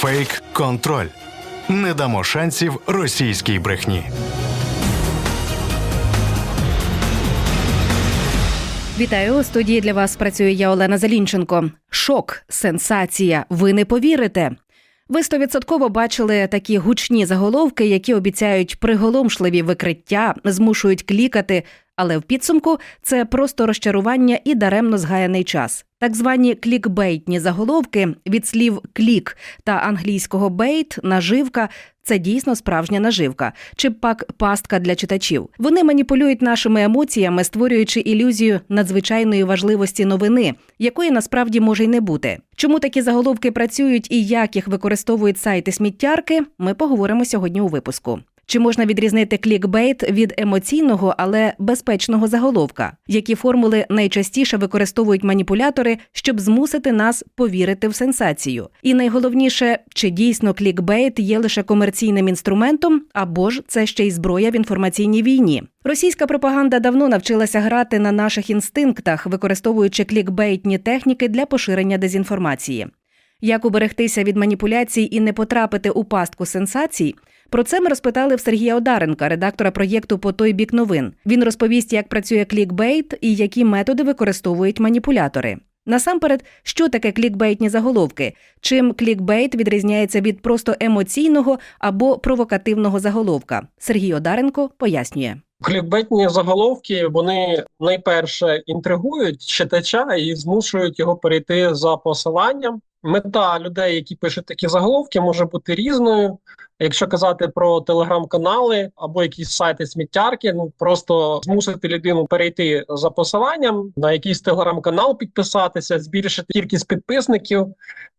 Фейк контроль. Не дамо шансів російській брехні. Вітаю у студії для вас. Працює я Олена Залінченко. Шок, сенсація. Ви не повірите. Ви стовідсотково бачили такі гучні заголовки, які обіцяють приголомшливі викриття, змушують клікати. Але в підсумку це просто розчарування і даремно згаяний час. Так звані клікбейтні заголовки від слів клік та англійського бейт наживка це дійсно справжня наживка, чи пак пастка для читачів. Вони маніпулюють нашими емоціями, створюючи ілюзію надзвичайної важливості новини, якої насправді може й не бути. Чому такі заголовки працюють і як їх використовують сайти сміттярки? Ми поговоримо сьогодні у випуску. Чи можна відрізнити клікбейт від емоційного, але безпечного заголовка? Які формули найчастіше використовують маніпулятори, щоб змусити нас повірити в сенсацію? І найголовніше, чи дійсно клікбейт є лише комерційним інструментом, або ж це ще й зброя в інформаційній війні? Російська пропаганда давно навчилася грати на наших інстинктах, використовуючи клікбейтні техніки для поширення дезінформації. Як уберегтися від маніпуляцій і не потрапити у пастку сенсацій? Про це ми розпитали в Сергія Одаренка, редактора проєкту по той бік новин. Він розповість, як працює клікбейт і які методи використовують маніпулятори. Насамперед, що таке клікбейтні заголовки? Чим клікбейт відрізняється від просто емоційного або провокативного заголовка? Сергій Одаренко пояснює. Клікбетні заголовки вони найперше інтригують читача і змушують його перейти за посиланням. Мета людей, які пишуть такі заголовки, може бути різною. Якщо казати про телеграм-канали або якісь сайти сміттярки, ну просто змусити людину перейти за посиланням на якийсь телеграм-канал, підписатися, збільшити кількість підписників.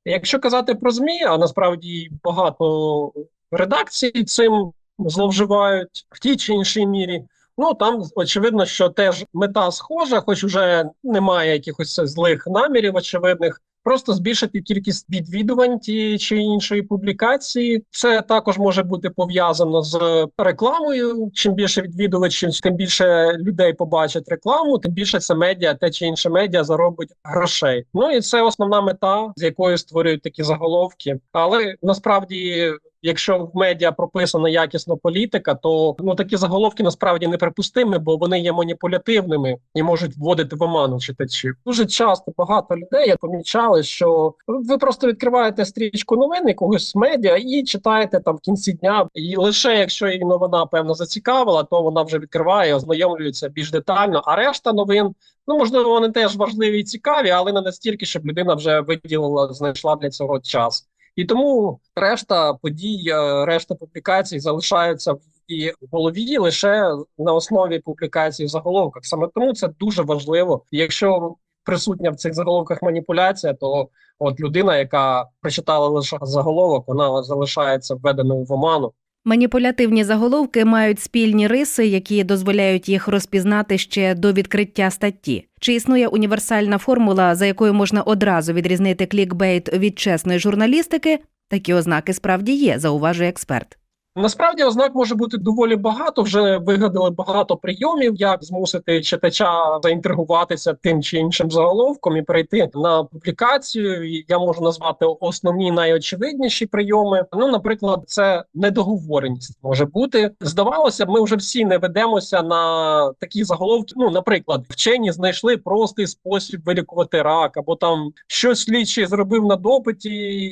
Якщо казати про змі, а насправді багато редакцій цим зловживають в тій чи іншій мірі. Ну там очевидно, що теж мета схожа, хоч вже немає якихось злих намірів, очевидних. Просто збільшити кількість відвідувань тієї чи іншої публікації. Це також може бути пов'язано з рекламою. Чим більше відвідувачів, тим більше людей побачать рекламу, тим більше це медіа, те чи інше медіа заробить грошей. Ну і це основна мета, з якою створюють такі заголовки. Але насправді. Якщо в медіа прописана якісно політика, то ну такі заголовки насправді неприпустимі, бо вони є маніпулятивними і можуть вводити в оману читачів. Дуже часто багато людей помічали, що ви просто відкриваєте стрічку новин якогось медіа і читаєте там в кінці дня. І лише якщо її новина певно зацікавила, то вона вже відкриває, ознайомлюється більш детально. А решта новин. Ну, можливо, вони теж важливі і цікаві, але не настільки, щоб людина вже виділила, знайшла для цього час. І тому решта подій, е, решта публікацій залишаються в і голові лише на основі публікацій в заголовках. Саме тому це дуже важливо. Якщо присутня в цих заголовках маніпуляція, то от людина, яка прочитала лише заголовок, вона залишається введеною в оману. Маніпулятивні заголовки мають спільні риси, які дозволяють їх розпізнати ще до відкриття статті. Чи існує універсальна формула, за якою можна одразу відрізнити клікбейт від чесної журналістики? Такі ознаки справді є, зауважує експерт. Насправді ознак може бути доволі багато. Вже вигадали багато прийомів, як змусити читача заінтригуватися тим чи іншим заголовком і перейти на публікацію. Я можу назвати основні найочевидніші прийоми. Ну, наприклад, це недоговореність може бути. Здавалося б, ми вже всі не ведемося на такі заголовки. Ну, наприклад, вчені знайшли простий спосіб вилікувати рак, або там щось слідчий зробив на допиті,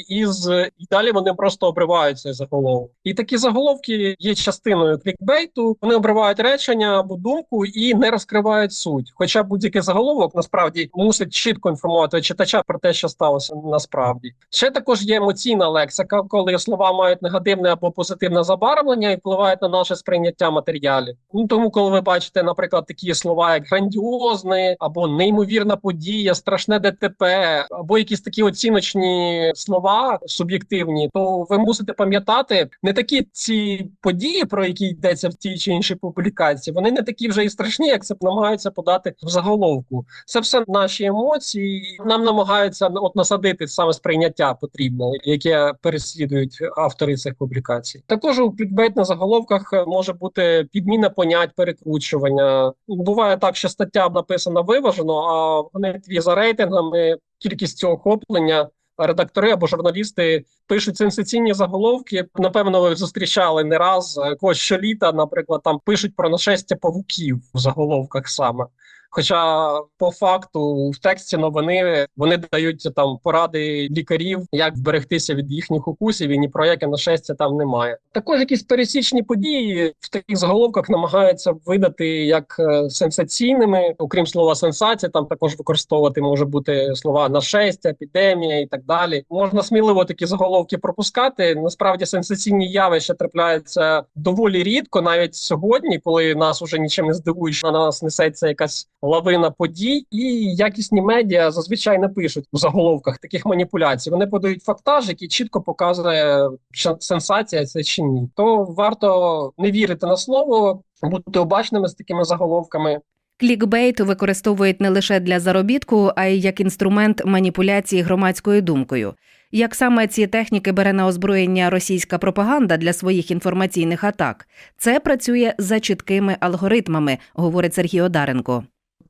із і далі вони просто обривають цей заголовок. І такі заголовки заголовки є частиною клікбейту. Вони обривають речення або думку і не розкривають суть. Хоча будь-який заголовок насправді мусить чітко інформувати читача про те, що сталося насправді. Ще також є емоційна лексика, коли слова мають негативне або позитивне забарвлення і впливають на наше сприйняття матеріалів. Ну тому, коли ви бачите, наприклад, такі слова, як грандіозний або неймовірна подія, страшне ДТП, або якісь такі оціночні слова суб'єктивні, то ви мусите пам'ятати не такі ці події, про які йдеться в тій чи іншій публікації, вони не такі вже і страшні, як це намагаються подати в заголовку. Це все наші емоції. Нам намагаються от насадити саме сприйняття потрібне, яке переслідують автори цих публікацій. Також у клікбейт на заголовках може бути підміна понять, перекручування. Буває так, що стаття написана виважено, а вони тві за рейтингами кількістю охоплення редактори або журналісти пишуть сенсаційні заголовки. Напевно, ви зустрічали не раз е, когось щоліта, наприклад, там пишуть про нашестя павуків в заголовках саме. Хоча по факту в тексті новини вони дають там поради лікарів, як вберегтися від їхніх укусів, і ні про яке нашестя там немає. Також якісь пересічні події в таких заголовках намагаються видати як е, сенсаційними, окрім слова сенсація, там також використовувати може бути слова нашестя, епідемія і так далі. Можна сміливо такі заголовки пропускати. Насправді сенсаційні явища трапляються доволі рідко, навіть сьогодні, коли нас уже нічим не здивуєш, на нас несеться якась лавина подій, і якісні медіа зазвичай не пишуть у заголовках таких маніпуляцій. Вони подають фактаж, який чітко показує, чи сенсація це чи ні. То варто не вірити на слово, бути обачними з такими заголовками. Клікбейт використовують не лише для заробітку, а й як інструмент маніпуляції громадською думкою. Як саме ці техніки бере на озброєння російська пропаганда для своїх інформаційних атак, це працює за чіткими алгоритмами, говорить Сергій Одаренко.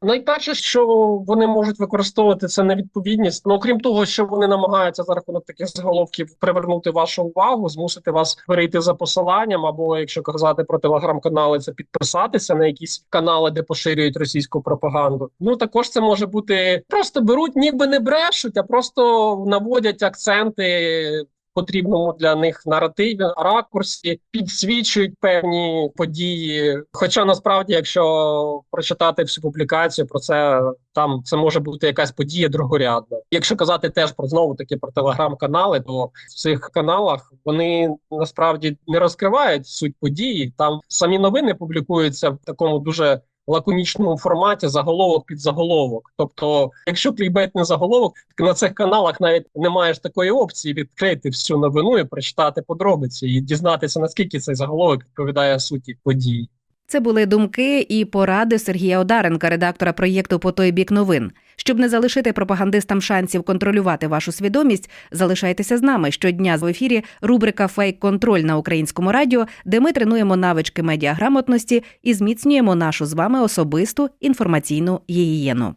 Найперше, що вони можуть використовувати це невідповідність. Ну окрім того, що вони намагаються за рахунок таких заголовків привернути вашу увагу, змусити вас перейти за посиланням, або якщо казати про телеграм-канали, це підписатися на якісь канали, де поширюють російську пропаганду. Ну також це може бути просто беруть, ніби не брешуть, а просто наводять акценти. Потрібному для них наративі, ракурсі підсвічують певні події. Хоча насправді, якщо прочитати всю публікацію про це, там це може бути якась подія другорядна. Якщо казати теж про знову таки про телеграм-канали, то в цих каналах вони насправді не розкривають суть події. Там самі новини публікуються в такому дуже лаконічному форматі заголовок під заголовок. Тобто, якщо клікбейт не заголовок, на цих каналах навіть не маєш такої опції відкрити всю новину і прочитати подробиці і дізнатися наскільки цей заголовок відповідає суті події. Це були думки і поради Сергія Одаренка, редактора проєкту по той бік новин. Щоб не залишити пропагандистам шансів контролювати вашу свідомість, залишайтеся з нами щодня в ефірі. Рубрика Фейк контроль на українському радіо, де ми тренуємо навички медіаграмотності і зміцнюємо нашу з вами особисту інформаційну гігієну.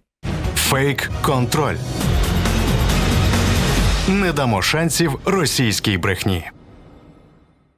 Фейк контроль. Не дамо шансів російській брехні.